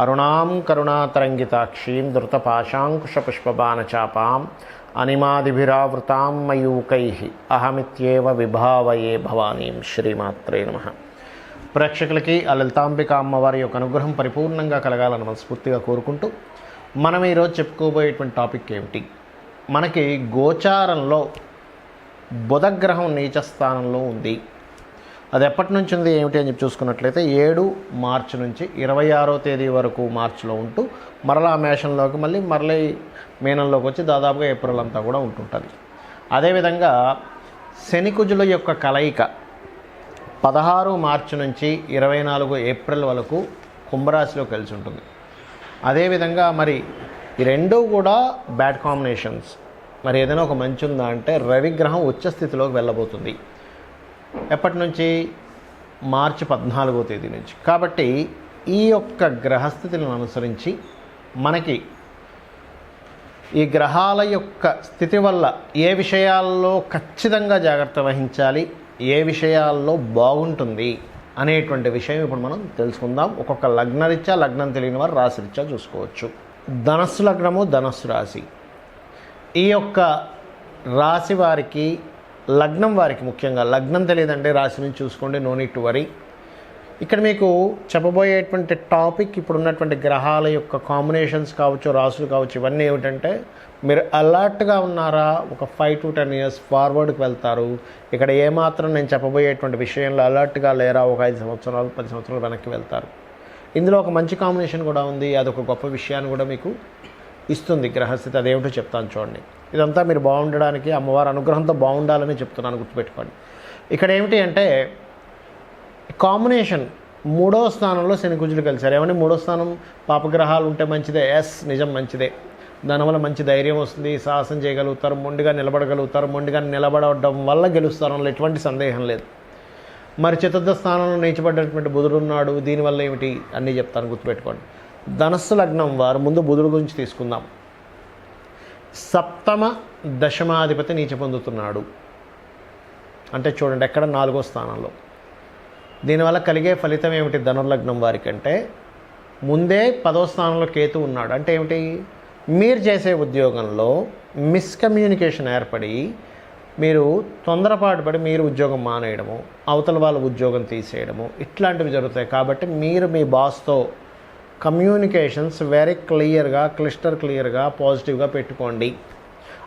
అరుణాం కరుణాతరంగితాక్షీం ధృతపాశాంకుశపుష్పబాణచాపాం అనిమాదిభిరావృతాం మయూకై అహమిత్యేవ విభావయే భవానీం శ్రీమాత్రే నమ. ప్రేక్షకులకి ఆ లలితాంబిక అమ్మవారి యొక్క అనుగ్రహం పరిపూర్ణంగా కలగాలని మనస్ఫూర్తిగా కోరుకుంటూ మనం ఈరోజు చెప్పుకోబోయేటువంటి టాపిక్ ఏమిటి? మనకి గోచారంలో బుధగ్రహం నీచ స్థానంలో ఉంది. అది ఎప్పటి నుంచి ఉంది ఏమిటి అని చెప్పి చూసుకున్నట్లయితే ఏడు మార్చి నుంచి ఇరవై ఆరో తేదీ వరకు మార్చిలో ఉంటూ మరలా మేషంలోకి మళ్ళీ మరలీ మీనంలోకి వచ్చి దాదాపుగా ఏప్రిల్ అంతా కూడా ఉంటుంటుంది. అదేవిధంగా శనికుజుల యొక్క కలయిక పదహారు మార్చి నుంచి ఇరవై నాలుగు ఏప్రిల్ వరకు కుంభరాశిలో కలిసి ఉంటుంది. అదేవిధంగా మరి ఈ రెండూ కూడా బ్యాడ్ కాంబినేషన్స్. మరి ఏదైనా ఒక మంచి ఉందా అంటే రవిగ్రహం ఉచ్చ స్థితిలోకి వెళ్ళబోతుంది. ఎప్పటి నుంచి మార్చి పద్నాలుగో తేదీ నుంచి. కాబట్టి ఈ యొక్క గ్రహస్థితులను అనుసరించి మనకి ఈ గ్రహాల యొక్క స్థితి వల్ల ఏ విషయాల్లో ఖచ్చితంగా జాగ్రత్త వహించాలి ఏ విషయాల్లో బాగుంటుంది అనేటువంటి విషయం ఇప్పుడు మనం తెలుసుకుందాం. ఒక్కొక్క లగ్నరీత్యా లగ్నం తెలియని వారు రాశిరీత్యా చూసుకోవచ్చు. ధనస్సు లగ్నము ధనస్సు రాశి. ఈ యొక్క రాశి వారికి లగ్నం వారికి ముఖ్యంగా. లగ్నం తెలియదంటే రాశి నుంచి చూసుకోండి నో నీట్ టు వరీ ఇక్కడ మీకు చెప్పబోయేటువంటి టాపిక్ ఇప్పుడున్నటువంటి గ్రహాల యొక్క కాంబినేషన్స్ కావచ్చు రాసులు కావచ్చు ఇవన్నీ ఏమిటంటే మీరు అలర్ట్గా ఉన్నారా ఒక ఫైవ్ టు టెన్ ఇయర్స్ ఫార్వర్డ్కి వెళ్తారు. ఇక్కడ ఏమాత్రం నేను చెప్పబోయేటువంటి విషయంలో అలర్ట్గా లేరా ఒక ఐదు సంవత్సరాలు పది సంవత్సరాలు వెనక్కి వెళ్తారు. ఇందులో ఒక మంచి కాంబినేషన్ కూడా ఉంది అదొక గొప్ప విషయాన్ని కూడా మీకు ఇస్తుంది గ్రహస్థితి అదేమిటో చెప్తాను చూడండి. ఇదంతా మీరు బాగుండడానికి అమ్మవారి అనుగ్రహంతో బాగుండాలని చెప్తున్నాను గుర్తుపెట్టుకోండి. ఇక్కడ ఏమిటి అంటే కాంబినేషన్ మూడో స్థానంలో శనికుజులు కలిశారు. ఏమని? మూడో స్థానం పాపగ్రహాలు ఉంటే మంచిదే. ఎస్ నిజం మంచిదే. దానివల్ల మంచి ధైర్యం వస్తుంది. సాహసం చేయగలుగుతారు మొండిగా నిలబడగలుగుతారు. మొండిగా నిలబడడం వల్ల గెలుస్తారు అందులో ఎటువంటి సందేహం లేదు. మరి చతుర్థ స్థానంలో నీచబడ్డటువంటి బుధుడు ఉన్నాడు. దీనివల్ల ఏమిటి? అన్నీ చెప్తాను గుర్తుపెట్టుకోండి. ధనస్సు లగ్నం వారు ముందు బుధుడు గురించి తీసుకుందాం. సప్తమ దశమాధిపతి నీచ పొందుతున్నాడు. అంటే చూడండి ఎక్కడ నాలుగో స్థానంలో. దీనివల్ల కలిగే ఫలితం ఏమిటి? ధనుర్లగ్నం వారికంటే ముందే పదో స్థానంలో కేతు ఉన్నాడు. అంటే ఏమిటి? మీరు చేసే ఉద్యోగంలో మిస్కమ్యూనికేషన్ ఏర్పడి మీరు తొందరపాటు పడి మీరు ఉద్యోగం మానేయడము అవతల వాళ్ళ ఉద్యోగం తీసేయడము ఇట్లాంటివి జరుగుతాయి. కాబట్టి మీరు మీ బాస్తో కమ్యూనికేషన్స్ వెరీ క్లియర్గా క్లిస్టర్ క్లియర్గా పాజిటివ్గా పెట్టుకోండి.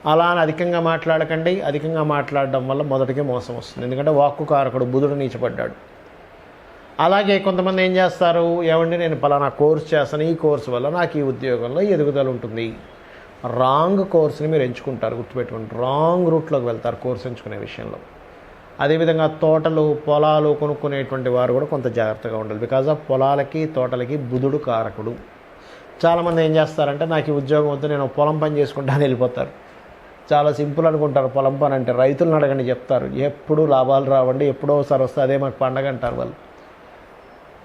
అలా అని అధికంగా మాట్లాడకండి. అధికంగా మాట్లాడడం వల్ల మొదటికే మోసం వస్తుంది. ఎందుకంటే వాక్కు కారకుడు బుధుడు నీచపడ్డాడు అలాగే కొంతమంది ఏం చేస్తారు? ఏమండి నేను పలానా కోర్స్ చేస్తాను. ఈ కోర్సు వల్ల నాకు ఈ ఉద్యోగంలో ఎదుగుదల ఉంటుంది. రాంగ్ కోర్సుని మీరు ఎంచుకుంటారు గుర్తుపెట్టుకోండి. రాంగ్ రూట్లోకి వెళ్తారు కోర్స్ ఎంచుకునే విషయంలో. అదేవిధంగా తోటలు పొలాలు కొనుక్కునేటువంటి వారు కూడా కొంత జాగ్రత్తగా ఉండాలి. బికాజ్ ఆఫ్ పొలాలకి తోటలకి బుధుడు కారకుడు. చాలామంది ఏం చేస్తారంటే నాకు ఈ ఉద్యోగం వద్దు నేను పొలం పని చేసుకుంటాను వెళ్ళిపోతారు. చాలా సింపుల్ అనుకుంటారు పొలం పని అంటే. రైతులను అడగండి చెప్తారు. ఎప్పుడు లాభాలు రావండి ఎప్పుడో ఒకసారి వస్తే అదే మాకు పండగ అంటారు వాళ్ళు.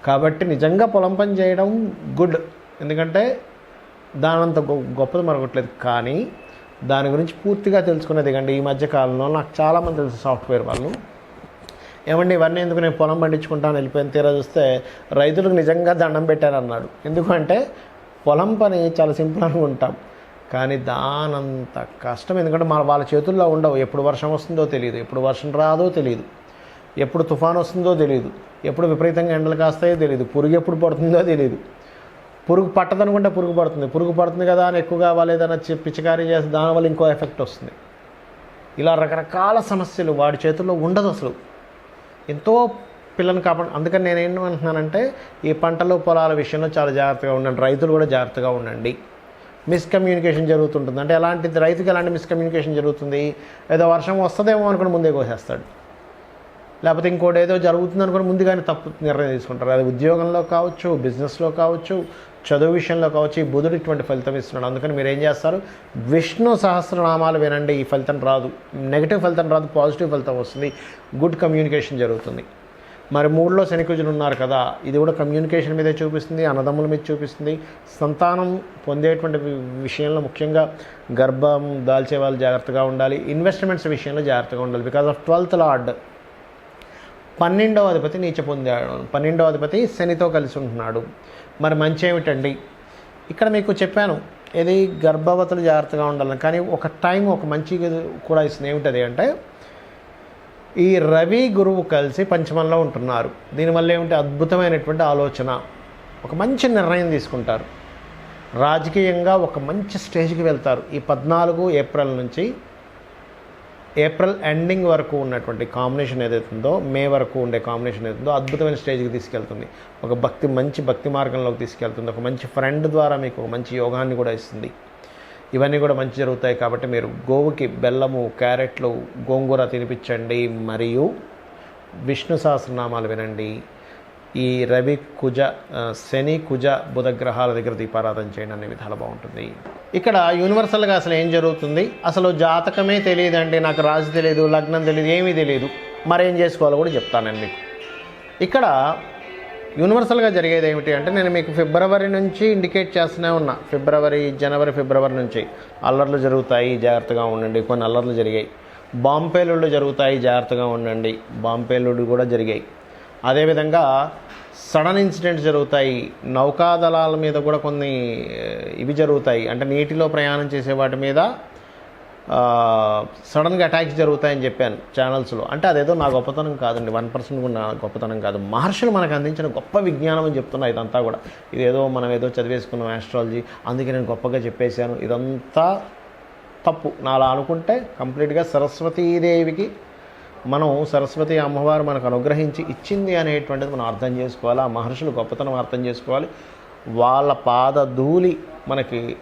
కాబట్టి నిజంగా పొలం పని చేయడం గుడ్ ఎందుకంటే దానంత గొ- గొప్పది మరొకట్లేదు. కానీ దాని గురించి పూర్తిగా తెలుసుకునేది కండి ఈ మధ్య కాలంలో నాకు చాలామంది తెలుసు సాఫ్ట్వేర్ వాళ్ళు. ఏమండి ఇవన్నీ ఎందుకు నేను పొలం పండించుకుంటాను వెళ్ళిపోయిన తీరా చూస్తే రైతులకు నిజంగా దండం పెట్టాను అన్నాడు ఎందుకంటే పొలం పని చాలా సింపుల్ అనుకుంటాం. కానీ దానంత కష్టం. ఎందుకంటే మన వాళ్ళ చేతుల్లో ఉండవు. ఎప్పుడు వర్షం వస్తుందో తెలియదు. ఎప్పుడు వర్షం రాదో తెలియదు. ఎప్పుడు తుఫాన్ వస్తుందో తెలియదు. ఎప్పుడు విపరీతంగా ఎండలు కాస్తాయో తెలియదు. పురుగు ఎప్పుడు పడుతుందో తెలియదు. పురుగు పట్టదనుకుంటే పురుగు పడుతుంది. పురుగు పడుతుంది కదా అని ఎక్కువ కావాలి ఏదైనా చి- పిచికారీ చేస్తే దానివల్ల ఇంకో ఎఫెక్ట్ వస్తుంది. ఇలా రకరకాల సమస్యలు వాడి చేతుల్లో ఉండదు అసలు. ఎంతో పిల్లలను కాపాడు అందుకని నేను ఏమంటున్నానంటే ఈ పంటలు పొలాల విషయంలో చాలా జాగ్రత్తగా ఉండండి. రైతులు కూడా జాగ్రత్తగా ఉండండి. మిస్కమ్యూనికేషన్ జరుగుతుంటుంది. అంటే ఎలాంటిది? రైతుకి ఎలాంటి మిస్కమ్యూనికేషన్ జరుగుతుంది? ఏదో వర్షం వస్తుందేమో అనుకుని ముందే కోసేస్తాడు. లేకపోతే ఇంకోటి ఏదో జరుగుతుంది అనుకుని ముందుగానే తప్పు నిర్ణయం తీసుకుంటారు. అది ఉద్యోగంలో కావచ్చు బిజినెస్లో కావచ్చు చదువు విషయంలో కావచ్చు ఈ బుధుడు ఇటువంటి ఫలితం ఇస్తున్నాడు. అందుకని మీరు ఏం చేస్తారు? విష్ణు సహస్రనామాలు వినండి. ఈ ఫలితం రాదు. నెగిటివ్ ఫలితం రాదు. పాజిటివ్ ఫలితం వస్తుంది. గుడ్ కమ్యూనికేషన్ జరుగుతుంది. మరి మూడులో శనికుజులు ఉన్నారు కదా ఇది కూడా కమ్యూనికేషన్ మీదే చూపిస్తుంది అన్నదమ్ముల మీద చూపిస్తుంది. సంతానం పొందేటువంటి విషయంలో ముఖ్యంగా గర్భం దాల్చే వాళ్ళు జాగ్రత్తగా ఉండాలి. ఇన్వెస్ట్మెంట్స్ విషయంలో జాగ్రత్తగా ఉండాలి. బికాస్ ఆఫ్ ట్వెల్త్ లార్డ్ పన్నెండవ అధిపతి నీచ పొందాడు. పన్నెండవ అధిపతి శనితో కలిసి ఉంటున్నాడు. మరి మంచి ఏమిటండి? ఇక్కడ మీకు చెప్పాను ఏది గర్భవతులు జాగ్రత్తగా ఉండాలని. కానీ ఒక టైం ఒక మంచి కూడా ఇస్తుంది. ఏమిటది అంటే ఈ రవి గురువు కలిసి పంచమంలో ఉంటున్నారు. దీనివల్ల ఏమిటి? అద్భుతమైనటువంటి ఆలోచన. ఒక మంచి నిర్ణయం తీసుకుంటారు. రాజకీయంగా ఒక మంచి స్టేజ్కి వెళ్తారు. ఈ పద్నాలుగు ఏప్రిల్ నుంచి ఏప్రిల్ ఎండింగ్ వరకు ఉన్నటువంటి కాంబినేషన్ ఏదైతే ఉందో మే వరకు ఉండే కాంబినేషన్ ఏదైతుందో అద్భుతమైన స్టేజ్కి తీసుకెళ్తుంది. ఒక భక్తి మంచి భక్తి మార్గంలోకి తీసుకెళ్తుంది. ఒక మంచి ఫ్రెండ్ ద్వారా మీకు ఒక మంచి యోగాన్ని కూడా ఇస్తుంది. ఇవన్నీ కూడా మంచి జరుగుతాయి కాబట్టి మీరు గోవుకి బెల్లము క్యారెట్లు గోంగూర తినిపించండి. మరియు విష్ణు సహస్రనామాలు వినండి. ఈ రవి కుజ శని కుజ బుధ గ్రహాల దగ్గర దీపారాధన చేయండి అనే విధాలు బాగుంటుంది. ఇక్కడ యూనివర్సల్గా అసలు ఏం జరుగుతుంది? అసలు జాతకమే తెలియదండి నాకు రాశి తెలియదు లగ్నం తెలియదు ఏమీ తెలియదు మరేం చేసుకోవాలో కూడా చెప్తాను నేను మీకు. ఇక్కడ యూనివర్సల్గా జరిగేది ఏమిటి అంటే నేను మీకు ఫిబ్రవరి నుంచి ఇండికేట్ చేస్తూనే ఉన్నా. ఫిబ్రవరి జనవరి ఫిబ్రవరి నుంచి. అల్లర్లు జరుగుతాయి జాగ్రత్తగా ఉండండి. కొన్ని అల్లర్లు జరిగాయి. బాంబేలుళ్ళు జరుగుతాయి జాగ్రత్తగా ఉండండి. బాంబేలుడు కూడా జరిగాయి. అదేవిధంగా సడన్ ఇన్సిడెంట్స్ జరుగుతాయి. నౌకాదళాల మీద కూడా కొన్ని ఇవి జరుగుతాయి. అంటే నీటిలో ప్రయాణం చేసే వాటి మీద సడన్గా అటాక్స్ జరుగుతాయని చెప్పాను ఛానల్స్లో. అంటే అదేదో నా గొప్పతనం కాదండి. వన్ పర్సెంట్ కూడా నా గొప్పతనం కాదు. మహర్షులు మనకు అందించిన గొప్ప విజ్ఞానం అని చెప్తున్నా ఇదంతా కూడా. ఇదేదో మనం ఏదో చదివేసుకున్నాం ఆస్ట్రాలజీ అందుకే నేను గొప్పగా చెప్పేశాను. ఇదంతా తప్పు. నాలా అనుకుంటే కంప్లీట్గా సరస్వతీదేవికి మనం సరస్వతి అమ్మవారు మనకు అనుగ్రహించి ఇచ్చింది అనేటువంటిది మనం అర్థం చేసుకోవాలి. ఆ మహర్షులు గొప్పతనం అర్థం చేసుకోవాలి. వాళ్ళ పాదధూళి మనకి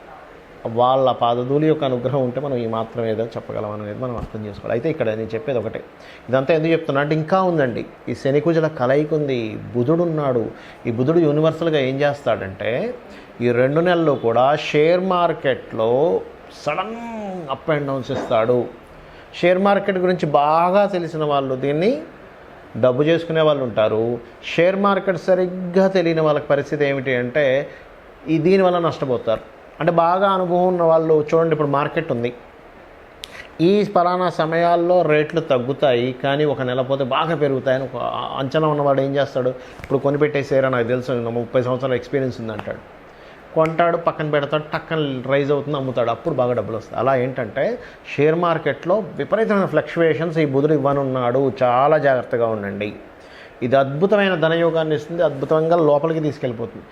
వాళ్ళ పాదధూళి యొక్క అనుగ్రహం ఉంటే మనం ఈ మాత్రం ఏదో చెప్పగలం అనేది మనం అర్థం చేసుకోవాలి. అయితే ఇక్కడ నేను చెప్పేది ఒకటే. ఇదంతా ఎందుకు చెప్తున్నా అంటే ఇంకా ఉందండి. ఈ శనికుజల కలయిక ఉంది. బుధుడు ఉన్నాడు. ఈ బుధుడు యూనివర్సల్గా ఏం చేస్తాడంటే ఈ రెండు నెలలు కూడా షేర్ మార్కెట్లో సడన్ అప్ అండ్ డౌన్స్ ఇస్తాడు. షేర్ మార్కెట్ గురించి బాగా తెలిసిన వాళ్ళు దీన్ని డబ్బు చేసుకునే వాళ్ళు ఉంటారు. షేర్ మార్కెట్ సరిగ్గా తెలియని వాళ్ళకి పరిస్థితి ఏమిటి అంటే ఈ దీనివల్ల నష్టపోతారు. అంటే బాగా అనుభవం ఉన్న వాళ్ళు చూడండి ఇప్పుడు మార్కెట్ ఉంది. ఈ ఫలానా సమయాల్లో రేట్లు తగ్గుతాయి కానీ ఒక నెల పోతే బాగా పెరుగుతాయని ఒక అంచనా ఉన్నవాడు ఏం చేస్తాడు? ఇప్పుడు కొనిపెట్టేసారా నాకు తెలుసు ముప్పై సంవత్సరాల ఎక్స్పీరియన్స్ ఉందంటాడు. కొంటాడు పక్కన పెడతాడు టక్కన రైజ్ అవుతుంది అమ్ముతాడు. అప్పుడు బాగా డబ్బులు వస్తాయి. అలా ఏంటంటే షేర్ మార్కెట్లో విపరీతమైన ఫ్లక్చువేషన్స్ ఈ బుధుడు ఇవ్వనున్నాడు. చాలా జాగ్రత్తగా ఉండండి. ఇది అద్భుతమైన ధనయోగాన్ని ఇస్తుంది. అద్భుతంగా లోపలికి తీసుకెళ్ళిపోతుంది.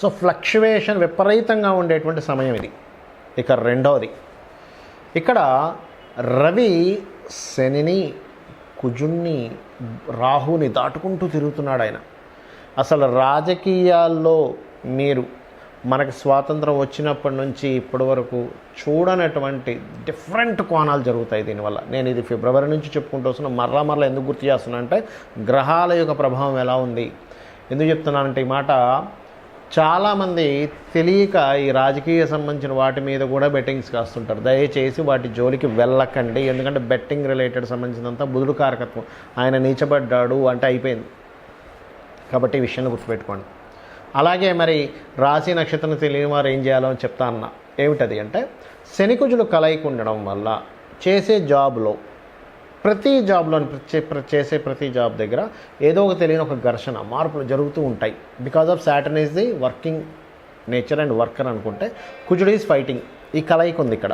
సో ఫ్లక్చువేషన్ విపరీతంగా ఉండేటువంటి సమయం ఇది. ఇక రెండవది ఇక్కడ రవి శనిని కుజుణ్ణి రాహుని దాటుకుంటూ తిరుగుతున్నాడు ఆయన. అసలు రాజకీయాల్లో మీరు మనకు స్వాతంత్రం వచ్చినప్పటి నుంచి ఇప్పటి వరకు చూడనటువంటి డిఫరెంట్ కోణాలు జరుగుతాయి దీనివల్ల. నేను ఇది ఫిబ్రవరి నుంచి చెప్పుకుంటూ వస్తున్నా. మరలా మరలా ఎందుకు గుర్తు చేస్తున్నా అంటే గ్రహాల యొక్క ప్రభావం ఎలా ఉంది? ఎందుకు చెప్తున్నానంటే ఈ మాట చాలామంది తెలియక ఈ రాజకీయ సంబంధించిన వాటి మీద కూడా బెట్టింగ్స్ కాస్తుంటారు. దయచేసి వాటి జోలికి వెళ్ళకండి. ఎందుకంటే బెట్టింగ్ రిలేటెడ్ సంబంధించినంత బుధుడు కారకత్వం. ఆయన నీచబడ్డాడు అంటే అయిపోయింది. కాబట్టి ఈ విషయాన్ని గుర్తుపెట్టుకోండి. అలాగే మరి రాశి నక్షత్రం తెలియని వారు ఏం చేయాలో అని చెప్తా అన్న. ఏమిటది అంటే శనికుజులు కలయిక ఉండడం వల్ల చేసే జాబ్లో ప్రతి జాబ్లో చేసే ప్రతి జాబ్ దగ్గర ఏదో ఒక తెలియని ఒక ఘర్షణ మార్పులు జరుగుతూ ఉంటాయి. Because of Saturn is the working nature and worker అనుకుంటే కుజుడు ఈజ్ ఫైటింగ్ ఈ కలయిక ఉంది ఇక్కడ.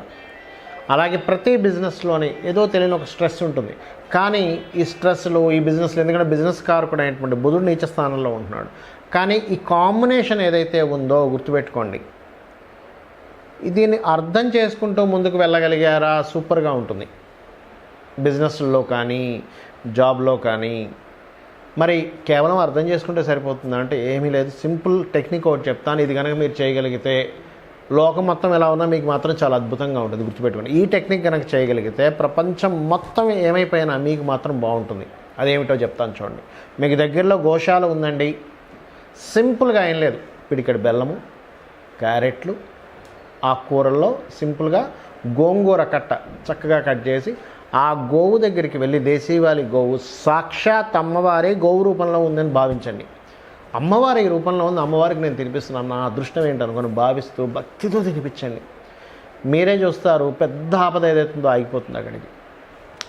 అలాగే ప్రతి బిజినెస్లోని ఏదో తెలియని ఒక స్ట్రెస్ ఉంటుంది. కానీ ఈ స్ట్రెస్లు ఈ బిజినెస్లు ఎందుకంటే బిజినెస్ కారకుడు అయినటువంటి బుధుడు నీచ స్థానంలో ఉంటున్నాడు. కానీ ఈ కాంబినేషన్ ఏదైతే ఉందో గుర్తుపెట్టుకోండి. దీన్ని అర్థం చేసుకుంటూ ముందుకు వెళ్ళగలిగారా? సూపర్గా ఉంటుంది. బిజినెస్లో కానీ జాబ్లో కానీ. మరి కేవలం అర్థం చేసుకుంటే సరిపోతుందా? అంటే ఏమీ లేదు. సింపుల్ టెక్నిక్ ఒకటి చెప్తాను. ఇది కనుక మీరు చేయగలిగితే లోకం మొత్తం ఎలా ఉన్నా మీకు మాత్రం చాలా అద్భుతంగా ఉంటుంది. గుర్తుపెట్టుకోండి. ఈ టెక్నిక్ కనుక చేయగలిగితే ప్రపంచం మొత్తం ఏమైపోయినా మీకు మాత్రం బాగుంటుంది. అదేమిటో చెప్తాను చూడండి. మీకు దగ్గరలో గోశాల ఉందండి. సింపుల్గా ఏం లేదు. పిడికెడు బెల్లము క్యారెట్లు ఆ కూరల్లో సింపుల్గా గోంగూర కట్ట చక్కగా కట్ చేసి ఆ గోవు దగ్గరికి వెళ్ళి దేశీవాలి గోవు సాక్షాత్ అమ్మవారే గోవు రూపంలో ఉందని భావించండి. అమ్మవారి రూపంలో ఉంది అమ్మవారికి నేను తినిపిస్తున్నాను నా అదృష్టం ఏంటనుకొని భావిస్తూ భక్తితో తినిపించండి. మీరే చూస్తారు పెద్ద ఆపద ఏదైతుందో ఆగిపోతుంది అక్కడికి.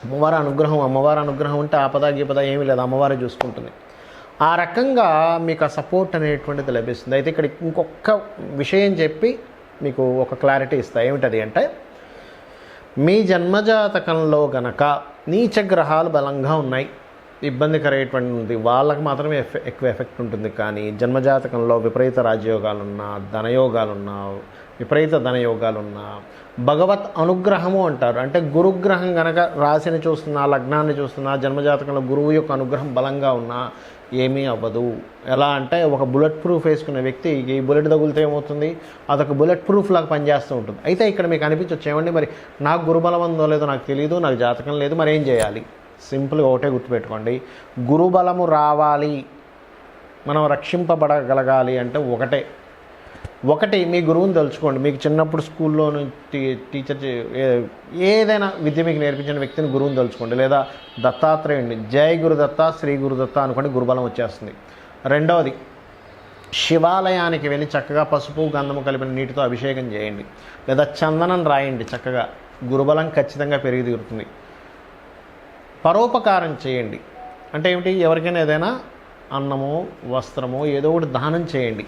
అమ్మవారి అనుగ్రహం అమ్మవారి అనుగ్రహం ఉంటే ఆపద గీపద ఏమీ లేదు అమ్మవారే చూసుకుంటుంది. ఆ రకంగా మీకు ఆ సపోర్ట్ అనేటువంటిది లభిస్తుంది. అయితే ఇక్కడ ఇంకొక విషయం చెప్పి మీకు ఒక క్లారిటీ ఇస్తా. ఏమిటది అంటే మీ జన్మజాతకంలో గనక నీచ గ్రహాలు బలంగా ఉన్నాయి ఇబ్బందికరమైనటువంటి ఉంది వాళ్ళకి మాత్రమే ఎఫె ఎక్కువ ఎఫెక్ట్ ఉంటుంది. కానీ జన్మజాతకంలో విపరీత రాజయోగాలున్నా ధనయోగాలున్నా విపరీత ధనయోగాలున్నా భగవత్ అనుగ్రహము అంటారు. అంటే గురుగ్రహం గనక రాశిని చూస్తున్నా లగ్నాన్ని చూస్తున్నా జన్మజాతకంలో గురువు యొక్క అనుగ్రహం బలంగా ఉన్నా ఏమీ అవ్వదు. ఎలా అంటే ఒక బుల్లెట్ ప్రూఫ్ వేసుకున్న వ్యక్తి ఈ బుల్లెట్ తగులితే ఏమవుతుంది? అదొక బుల్లెట్ ప్రూఫ్ లాగా పనిచేస్తూ ఉంటుంది. అయితే ఇక్కడ మీకు అనిపించవచ్చు ఏమండి మరి? నాకు గురుబలం ఉందో లేదో నాకు తెలియదు నాకు జాతకం లేదు మరి ఏం చేయాలి? సింపుల్గా ఒకటే గుర్తుపెట్టుకోండి. గురుబలము రావాలి. మనం రక్షింపబడగలగాలి అంటే ఒకటే. ఒకటి మీ గురువుని తలుచుకోండి. మీకు చిన్నప్పుడు స్కూల్లో నుంచి టీచర్ ఏ- ఏదైనా విద్య మీకు నేర్పించిన వ్యక్తిని గురువుని తలుచుకోండి. లేదా దత్తాత్రేయుడిని జై గురుదత్త శ్రీ గురుదత్త అనుకోండి గురుబలం వచ్చేస్తుంది. రెండవది శివాలయానికి వెళ్ళి చక్కగా పసుపు గంధము కలిపిన నీటితో అభిషేకం చేయండి. లేదా చందనం రాయండి చక్కగా. గురుబలం ఖచ్చితంగా పెరిగి తీరుతుంది. పరోపకారం చేయండి. అంటే ఏమిటి? ఎవరికైనా ఏదైనా అన్నమో వస్త్రమో ఏదో ఒకటి దానం చేయండి.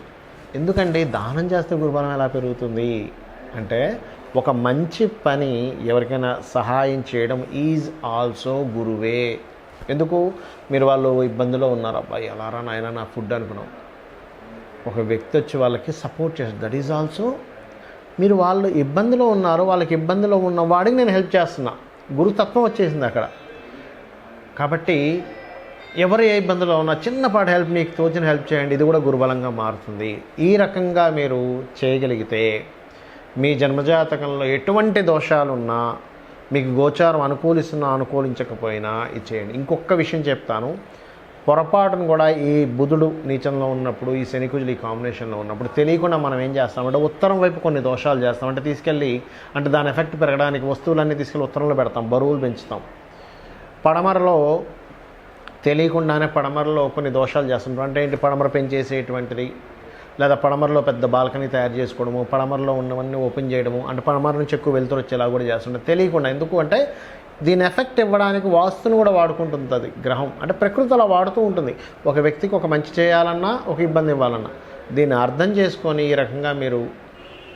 ఎందుకండి దానం చేస్తే గురుబలం ఎలా పెరుగుతుంది? అంటే ఒక మంచి పని ఎవరికైనా సహాయం చేయడం ఈజ్ ఆల్సో గురువే. ఎందుకు? మీరు వాళ్ళు ఇబ్బందిలో ఉన్నారు అబ్బాయి ఎలారా నాయన నా ఫుడ్ అనుకున్నాం ఒక వ్యక్తి వచ్చి వాళ్ళకి సపోర్ట్ చేస్తారు. దట్ ఈజ్ ఆల్సో మీరు వాళ్ళు ఇబ్బందిలో ఉన్నారు వాళ్ళకి ఇబ్బందిలో ఉన్న వాడికి నేను హెల్ప్ చేస్తున్నా. గురుతత్వం వచ్చేసింది అక్కడ. కాబట్టి ఎవరు ఏ ఇబ్బందులో ఉన్నా చిన్నపాటి హెల్ప్ మీకు తోచిన హెల్ప్ చేయండి. ఇది కూడా గురుబలంగా మారుతుంది. ఈ రకంగా మీరు చేయగలిగితే మీ జన్మజాతకంలో ఎటువంటి దోషాలున్నా మీకు గోచారం అనుకూలిస్తున్నా అనుకూలించకపోయినా ఇది చేయండి. ఇంకొక విషయం చెప్తాను. పొరపాటును కూడా ఈ బుధుడు నీచంలో ఉన్నప్పుడు ఈ శనికుజులు ఈ కాంబినేషన్లో ఉన్నప్పుడు తెలియకుండా మనం ఏం చేస్తామంటే ఉత్తరం వైపు కొన్ని దోషాలు చేస్తాం. అంటే తీసుకెళ్ళి అంటే దాని ఎఫెక్ట్ పెరగడానికి వస్తువులన్నీ తీసుకెళ్ళి ఉత్తరంలో పెడతాం బరువులు పెంచుతాం. పడమరలో తెలియకుండానే పడమరలో కొన్ని దోషాలు చేస్తుంటాం అంటే ఏంటి? పడమర పెంచేసేటువంటిది లేదా పడమరలో పెద్ద బాల్కనీ తయారు చేసుకోవడము పడమరలో ఉన్నవన్నీ ఓపెన్ చేయడము అంటే పడమర నుంచి ఎక్కువ వెళ్తురు వచ్చేలా కూడా చేస్తుంటాం తెలియకుండా ఎందుకు అంటే దీని ఎఫెక్ట్ ఇవ్వడానికి వాస్తుని కూడా వాడుకుంటుంది అది గ్రహం. అంటే ప్రకృతి అలా వాడుతూ ఉంటుంది. ఒక వ్యక్తికి ఒక మంచి చేయాలన్నా ఒక ఇబ్బంది ఇవ్వాలన్నా. దీన్ని అర్థం చేసుకొని ఈ రకంగా మీరు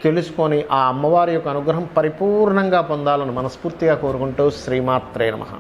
తెలుసుకొని ఆ అమ్మవారి యొక్క అనుగ్రహం పరిపూర్ణంగా పొందాలని మనస్ఫూర్తిగా కోరుకుంటూ శ్రీమాత్రే నమః.